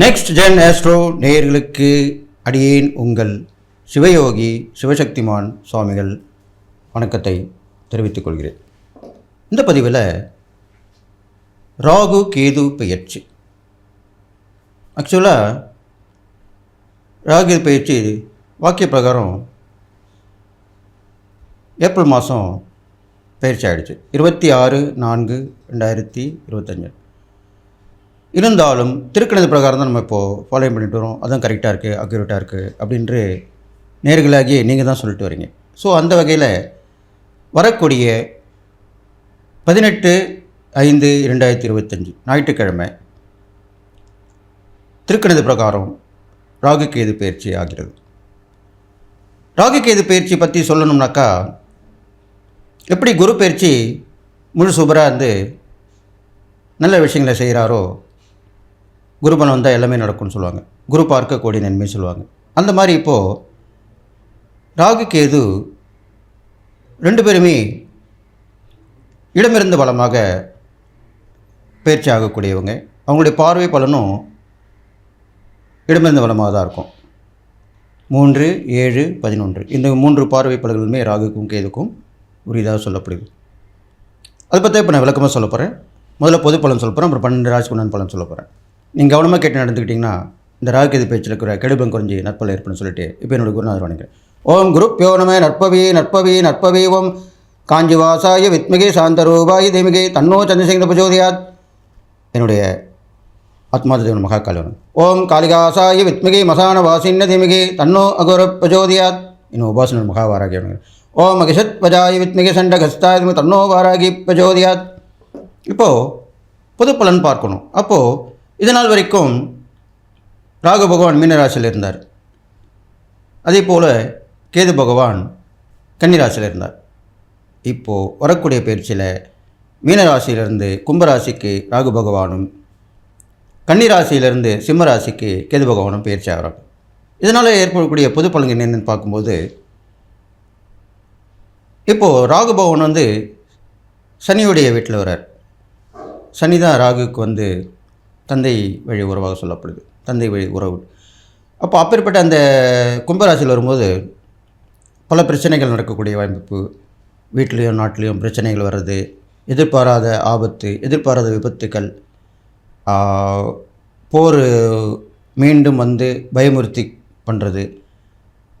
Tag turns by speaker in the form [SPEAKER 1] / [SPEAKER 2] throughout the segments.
[SPEAKER 1] Next gen astro நேயர்களுக்கு அடியேன் உங்கள் சிவயோகி சிவசக்திமான் சுவாமிகள் வணக்கத்தை தெரிவித்துக் கொள்கிறேன். இந்த பதிவில் ராகு கேது பயிற்சி ஆக்சுவலாக ராகு பயிற்சி வாக்கிய பிரகாரம் ஏப்ரல் மாதம் பயிற்சி ஆகிடுச்சு இருபத்தி ஆறு நான்கு ரெண்டாயிரத்தி இருபத்தஞ்சு. இருந்தாலும் திருக்கணித பிரகாரம் தான் நம்ம இப்போது ஃபாலோ பண்ணிட்டு வரோம். அதுவும் கரெக்டாக இருக்குது அக்யூரேட்டாக இருக்குது அப்படின்று நேர்களாகி நீங்கள் தான் சொல்லிட்டு வரீங்க. ஸோ அந்த வகையில் வரக்கூடிய பதினெட்டு ஐந்து இரண்டாயிரத்தி இருபத்தஞ்சி ஞாயிற்றுக்கிழமை திருக்கணித பிரகாரம் ராகு கேது பயிற்சி ஆகிறது. ராகு கேது பயிற்சி பற்றி சொல்லணும்னாக்கா எப்படி குரு பயிற்சி முழு சூப்பராக இருந்து நல்ல விஷயங்களை செய்கிறாரோ குருபலம் வந்தால் எல்லாமே நடக்கும்னு சொல்லுவாங்க. குரு பார்க்கக்கூடிய நன்மைன்னு நன்மை சொல்லுவாங்க. அந்த மாதிரி இப்போது ராகு கேது ரெண்டு பேருமே இடமிருந்து பலமாக பயிற்சி ஆகக்கூடியவங்க. அவங்களுடைய பார்வை பலனும் இடமிருந்து பலமாக தான் இருக்கும். மூன்று ஏழு பதினொன்று. இந்த மூன்று பார்வை பலன்களுமே ராகுக்கும் கேதுக்கும் உரியதாக சொல்லப்படுது அதை பற்றி இப்போ நான் விளக்கமாக சொல்ல போகிறேன் முதல்ல பொது பலன் சொல்ல போகிறேன் அப்புறம் பன்னெண்டு ராசி பலன் சொல்ல போகிறேன் நீங்கள் கவனமாக கேட்டு நடந்துக்கிட்டிங்கன்னா இந்த ராகுகேது பேச்சில் இருக்கிற கெடுபம் குறைஞ்சி நற்பல ஏற்படும் சொல்லிட்டு இப்போ என்னோட குருநாதர் வணங்குறேன் ஓம் குருப் பியோனமே நற்பவி நற்பவி நற்பவி ஓம். காஞ்சிவாசாய வித்மிகே சாந்தரூபாய தேமிகே தன்னோ சந்திரசேகர பிரஜோதியாத் என்னுடைய ஆத்மாதேவன் மகாகாலவன். ஓம் காளிகாசாய வித்மிகே மசான வாசின்ன தீமிகே தன்னோ அகோர பிரஜோதியாத் இன்னும் உபாசனர் மகாவாராகி ஓம் அகிஷத் வஜாய வித்மிகே சண்டகஸ்தாய தன்னோ வாராகி பிரஜோதியாத் இப்போது பொது பலன் பார்க்கணும். அப்போது இதனால் வரைக்கும் ராகு பகவான் மீனராசியில் இருந்தார். அதே போல் கேது பகவான் கன்னிராசியில் இருந்தார். இப்போது வரக்கூடிய பயிற்சியில் மீனராசியிலிருந்து கும்பராசிக்கு ராகு பகவானும் கன்னிராசியிலிருந்து சிம்மராசிக்கு கேது பகவானும் பயிற்சி ஆகிறாங்க இதனால் ஏற்படக்கூடிய பொது பலன்கள் என்னென்னு பார்க்கும்போது இப்போது ராகு பகவான் வந்து சனியுடைய வீட்டில் வரார் சனி தான் ராகுக்கு வந்து தந்தை வழி உறவாக சொல்லப்படுது. தந்தை வழி உறவு. அப்போ அப்பேற்பட்ட அந்த கும்பராசியில் வரும்போது பல பிரச்சனைகள் நடக்கக்கூடிய வாய்ப்பு. வீட்லேயும் நாட்டிலையும் பிரச்சனைகள் வர்றது எதிர்பாராத ஆபத்து எதிர்பாராத விபத்துக்கள் போர் மீண்டும் வந்து பயமுறுத்தி பண்ணுறது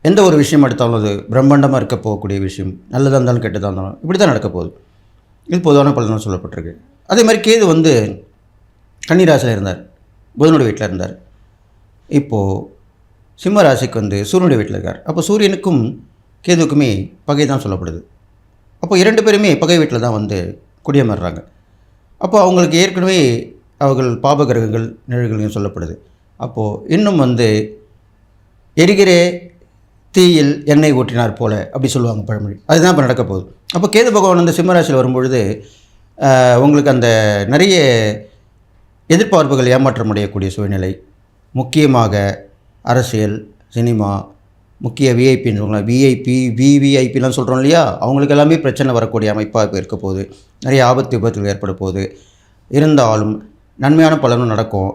[SPEAKER 1] எந்த ஒரு விஷயம் எடுத்தாலும் அது பிரம்மாண்டமாக இருக்க போகக்கூடிய விஷயம். நல்லதாக இருந்தாலும் கெட்டதாக இருந்தாலும் இப்படி தான் நடக்க போகுது. இது பொதுவான பலனும் சொல்லப்பட்டிருக்கு. அதே மாதிரி கேது வந்து கன்னிராசியில் இருந்தார். புதனுடைய வீட்டில் இருந்தார். இப்போது சிம்ம ராசிக்கு வந்து சூரியனுடைய வீட்டில் இருக்கார். அப்போ சூரியனுக்கும் கேதுவுக்குமே பகை தான் சொல்லப்படுது. அப்போ இரண்டு பேருமே பகை வீட்டில் தான் வந்து குடியமர்றாங்க. அப்போ அவங்களுக்கு ஏற்கனவே அவர்கள் பாபகிரகங்கள் நிழல்களையும் சொல்லப்படுது. அப்போது இன்னும் வந்து எரிகிற தீயில் எண்ணெய் ஊற்றினார் போல அப்படி சொல்லுவாங்க பழமொழி. அதுதான் இப்போ நடக்க போகுது. அப்போ கேது பகவான் வந்து சிம்மராசியில் வரும்பொழுது உங்களுக்கு அந்த நிறைய எதிர்பார்ப்புகள் ஏமாற்றம் அடையக்கூடிய சூழ்நிலை. முக்கியமாக அரசியல் சினிமா முக்கிய விஐபின்னு சொல்லலாம் விஐபி விவிஐபிலாம் சொல்கிறோம் இல்லையா? அவங்களுக்கு எல்லாமே பிரச்சனை வரக்கூடிய அமைப்பாக இப்போ இருக்க போகுது. நிறைய ஆபத்து விபத்துகள் ஏற்பட போகுது. இருந்தாலும் நன்மையான பலனும் நடக்கும்.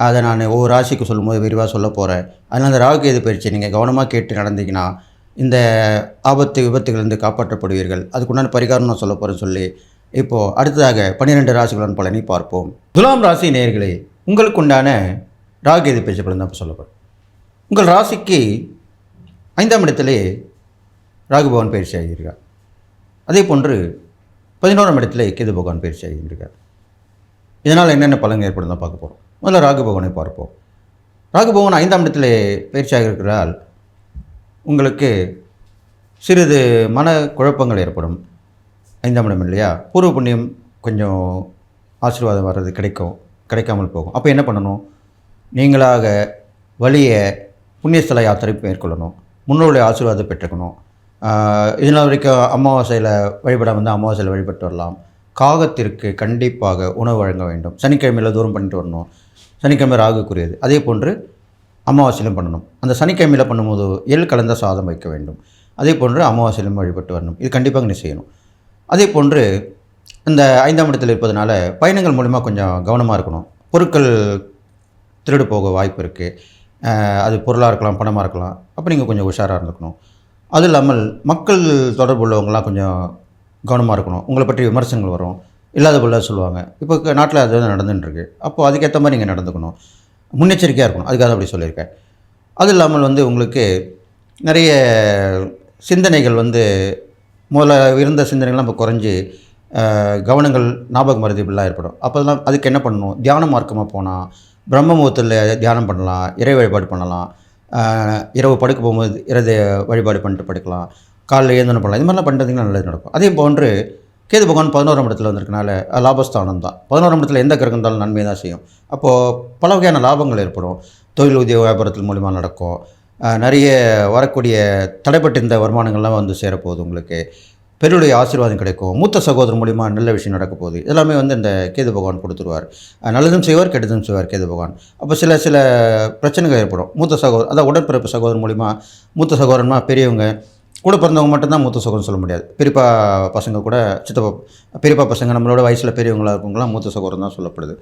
[SPEAKER 1] அதை நான் ஒவ்வொரு ராசிக்கு சொல்லும்போது விரிவாக சொல்ல போகிறேன் அதனால் அந்த ராகுகேது பயிற்சி நீங்கள் கவனமாக கேட்டு நடந்தீங்கன்னா இந்த ஆபத்து விபத்துகள் விபத்துகளிலிருந்து காப்பாற்றப்படுவீர்கள். அதுக்குண்டான பரிகாரம் நான் சொல்ல போகிறேன்னு சொல்லி இப்போது அடுத்ததாக பன்னிரெண்டு ராசிகளுடன் பலனை பார்ப்போம். துலாம் ராசி நேர்களே உங்களுக்கு உண்டான எது பேச்சு பலன் தான் சொல்லப்படும் உங்கள் ராசிக்கு ஐந்தாம் இடத்திலே ராகு பகவான் பயிற்சி ஆகியிருக்கார் அதே போன்று பதினோராம் இடத்துல கேது பகவான் பயிற்சி ஆகியிருக்கார் இதனால் என்னென்ன பலன் ஏற்படும் தான் பார்க்க போகிறோம் முதல்ல ராகு பகவானை பார்ப்போம். ராகு பகவான் ஐந்தாம் இடத்துல பயிற்சி ஆகியிருக்கிறால் உங்களுக்கு சிறிது மன குழப்பங்கள் ஏற்படும். ஐந்தாம் இடம் இல்லையா? பூர்வ புண்ணியம் கொஞ்சம் ஆசீர்வாதம் வர்றது கிடைக்கும் கிடைக்காமல் போகும். அப்போ என்ன பண்ணணும்? நீங்களாக வழியை புண்ணியஸ்தல யாத்திரை மேற்கொள்ளணும். முன்னோருடைய ஆசீர்வாதம் பெற்றுக்கணும். இதனால் வரைக்கும் அமாவாசையில் வழிபடாமல் இருந்தால் அமாவாசையில் வழிபட்டு வரலாம். காகத்திற்கு கண்டிப்பாக உணவு வழங்க வேண்டும். சனிக்கிழமையில் தூரம் பண்ணிட்டு வரணும். சனிக்கிழமை ராகுக்குரியது. அதே போன்று அமாவாசையிலும் பண்ணணும். அந்த சனிக்கிழமையில் பண்ணும்போது எள் கலந்த சாதம் வைக்க வேண்டும். அதே போன்று அமாவாசையிலும் வழிபட்டு வரணும். இது கண்டிப்பாக நீ செய்யணும். அதே போன்று இந்த ஐந்தாம் இடத்தில் இருப்பதனால பயணங்கள் மூலிமா கொஞ்சம் கவனமாக இருக்கணும். பொருட்கள் திருடு போக வாய்ப்பு இருக்குது அது பொருளாக இருக்கலாம் பணமாக இருக்கலாம். அப்போ நீங்கள் கொஞ்சம் உஷாராக இருந்துக்கணும். அது இல்லாமல் மக்கள் தொடர்பு உள்ளவங்களாம் கொஞ்சம் கவனமாக இருக்கணும். உங்களை பற்றி விமர்சனங்கள் வரும். இல்லாத போல சொல்லுவாங்க. இப்போ நாட்டில் அது வந்து நடந்துட்டுருக்கு அப்போ அதுக்கேற்ற மாதிரி நீங்கள் நடந்துக்கணும். முன்னெச்சரிக்கையாக இருக்கணும். அதுக்காக அப்படி சொல்லியிருக்கேன். அது இல்லாமல் வந்து உங்களுக்கு நிறைய சிந்தனைகள் வந்து முதல்ல இருந்த சிந்தனைகள்லாம் இப்போ குறைஞ்சி கவனங்கள் ஞாபக மருதி இப்படிலாம் ஏற்படும். அப்போதெல்லாம் அதுக்கு என்ன பண்ணணும்? தியான மார்க்கமாக போனால் பிரம்ம முகூர்த்தத்தில் தியானம் பண்ணலாம் இறை வழிபாடு பண்ணலாம் இரவு படுக்க போகும்போது இறை வழிபாடு பண்ணிட்டு படுக்கலாம் காலையில் ஏந்தனம் பண்ணலாம் இது மாதிரிலாம் பண்ணுறதுங்கன்னா நல்லது நடக்கும். அதே போன்று கேது பகவான் பதினோராம் இடத்துல வந்திருக்கனால லாபஸ்தானம் தான். பதினோராம் இடத்துல எந்த கிரகம் இருந்தாலும் நன்மை தான் செய்யும். அப்போது பல வகையான லாபங்கள் ஏற்படும். தொழில் உத்தியோக வியாபாரத்தில் மூலிமா நடக்கும். நிறைய வரக்கூடிய தடைப்பட்டிருந்த வருமானங்கள்லாம் வந்து சேரப்போகுது உங்களுக்கு. பெருடைய ஆசீர்வாதம் கிடைக்கும். மூத்த சகோதரர் மூலிமா நல்ல விஷயம் நடக்க போகுது. எல்லாமே வந்து இந்த கேது பகவான் கொடுத்துருவார். நல்லதும் செய்வார் கெட்டதும் செய்வார் கேது பகவான். அப்போ சில சில பிரச்சனைகள் ஏற்படும். மூத்த சகோதரர் அதான் உடன்பிறப்பு சகோதரர் மூலிமா மூத்த சகோதரன்மா பெரியவங்க கூட பிறந்தவங்க மட்டும்தான் மூத்த சகோதரன் சொல்ல முடியாது. பெரியப்பா பசங்க கூட சித்தப்பா பெரியப்பா பசங்க நம்மளோட வயசில் பெரியவங்களாக இருக்கவங்களாம் மூத்த சகோதரன் தான் சொல்லப்படுது.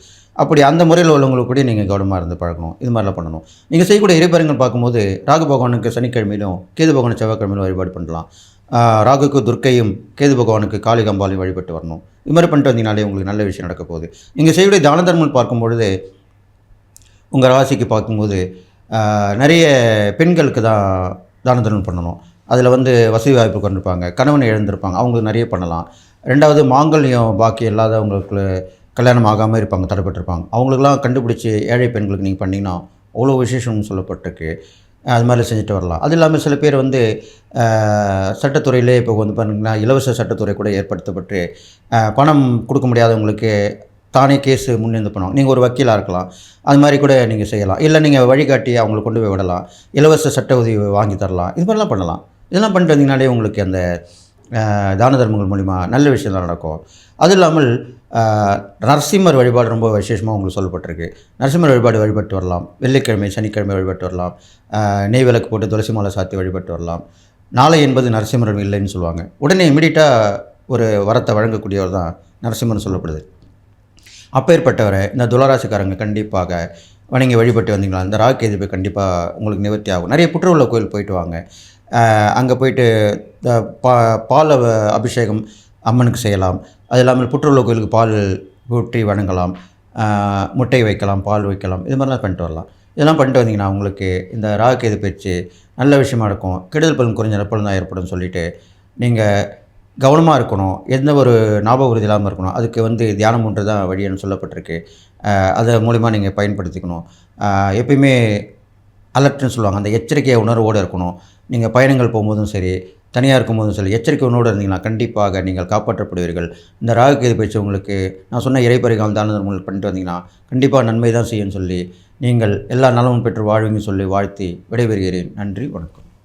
[SPEAKER 1] அப்படி அந்த முறையில் உள்ளவங்களுக்கு கூட நீங்கள் கவனமாக இருந்து பழகணும். இது மாதிரிலாம் பண்ணணும். நீங்கள் செய்யக்கூடிய இறைப்பரங்கள் பார்க்கும்போது ராகு பகவானுக்கு சனிக்கிழமையிலும் கேது பகவானுக்கு செவ்வாய்க்கிழமையிலும் வழிபாடு பண்ணலாம். ராகுக்கு துர்க்கையும் கேது பகவானுக்கு காளிகம்பாலையும் வழிபட்டு வரணும். இது மாதிரி பண்ணிட்டு வந்தீங்கனாலே உங்களுக்கு நல்ல விஷயம் நடக்க போகுது. நீங்கள் செய்யக்கூடிய தான தர்மம் பார்க்கும்பொழுது உங்கள் ராசிக்கு பார்க்கும்போது நிறைய பெண்களுக்கு தான் தான தர்மம் பண்ணணும். அதில் வந்து வசதி வாய்ப்பு கொண்டிருப்பாங்க. கணவனை இழந்திருப்பாங்க. அவங்களுக்கு நிறைய பண்ணலாம். ரெண்டாவது மாங்கல்யம் பாக்கி இல்லாதவங்களுக்கு கல்யாணம் ஆகாமல் இருப்பாங்க தடைப்பட்டிருப்பாங்க. அவங்களுக்குலாம் கண்டுபிடிச்சி ஏழை பெண்களுக்கு நீங்கள் பண்ணிங்கன்னா அவ்வளோ விசேஷம்னு சொல்லப்பட்டிருக்கு. அது மாதிரி செஞ்சுட்டு வரலாம். அது இல்லாமல் சில பேர் வந்து சட்டத்துறையிலே இப்போ வந்து பார்த்திங்கன்னா இலவச சட்டத்துறை கூட ஏற்படுத்தப்பட்டு பணம் கொடுக்க முடியாதவங்களுக்கு தானே கேஸு முன்னிருந்து பண்ணுவாங்க. நீங்கள் ஒரு வக்கீலாக இருக்கலாம். அது மாதிரி கூட நீங்கள் செய்யலாம். இல்லை நீங்கள் வழிகாட்டி அவங்களை கொண்டு போய் விடலாம். இலவச சட்ட உதவி வாங்கி தரலாம். இது மாதிரிலாம் பண்ணலாம். இதெல்லாம் பண்ணிட்டு வந்தீங்கனாலே உங்களுக்கு அந்த தான தர்மங்கள் மூலிமா நல்ல விஷயம் தான் நடக்கும். அது இல்லாமல் நரசிம்மர் வழிபாடு ரொம்ப விசேஷமாக உங்களுக்கு சொல்லப்பட்டிருக்கு. நரசிம்மர் வழிபாடு வழிபட்டு வரலாம். வெள்ளிக்கிழமை சனிக்கிழமை வழிபட்டு வரலாம். நெய் விளக்கு போட்டு துளசி மாலை சாத்தி வழிபட்டு வரலாம். நாளை என்பது நரசிம்மர் இல்லைன்னு சொல்லுவாங்க. உடனே இமிடியட்டாக ஒரு வரத்தை வழங்கக்கூடியவர் தான் நரசிம்மர்னு சொல்லப்படுது. அப்பேற்பட்டவரை இந்த துளராசிக்காரங்க கண்டிப்பாக வணங்கி வழிபட்டு வந்தீங்களா? இந்த ராகு கேது கண்டிப்பாக உங்களுக்கு நிவர்த்தி ஆகும். நிறைய புற்றுள்ள கோயில் போயிட்டு வாங்க. அங்கே போயிட்டு இந்த பா பால் அபிஷேகம் அம்மனுக்கு செய்யலாம். அது இல்லாமல் புற்றுள்ள கோயிலுக்கு பால் ஊற்றி வணங்கலாம். முட்டை வைக்கலாம் பால் வைக்கலாம். இது மாதிரிலாம் பண்ணிட்டு வரலாம். இதெல்லாம் பண்ணிட்டு வந்தீங்கன்னா உங்களுக்கு இந்த ராகு கேது பயிற்சி நல்ல விஷயமா இருக்கும். கெடுதல் பலன் குறைஞ்ச நற்பலன் தான் ஏற்படும் சொல்லிவிட்டு நீங்கள் கவனமாக இருக்கணும். எந்த ஒரு ஞாபக உறுதி இல்லாமல் இருக்கணும். அதுக்கு வந்து தியானம் ஒன்று தான் வழின்னு சொல்லப்பட்டிருக்கு. அதை மூலிமா நீங்கள் பயன்படுத்திக்கணும். எப்பயுமே அலர்ட்னு சொல்லுவாங்க. அந்த எச்சரிக்கை உணர்வோடு இருக்கணும். நீங்கள் பயணங்கள் போகும்போதும் சரி தனியாக இருக்கும்போதும் சரி எச்சரிக்கை உணர்வோடு இருந்தீங்கன்னா கண்டிப்பாக நீங்கள் காப்பாற்றப்படுவீர்கள். இந்த ராகு கேது பயிற்சி உங்களுக்கு நான் சொன்ன இறைப்பறிகால் தான உங்களுக்கு பண்ணிட்டு வந்தீங்கன்னா கண்டிப்பாக நன்மை தான் செய்யும்னு சொல்லி நீங்கள் எல்லா நலமும் பெற்று வாழ்வீங்கன்னு சொல்லி வாழ்த்தி விடைபெறுகிறேன். நன்றி வணக்கம்.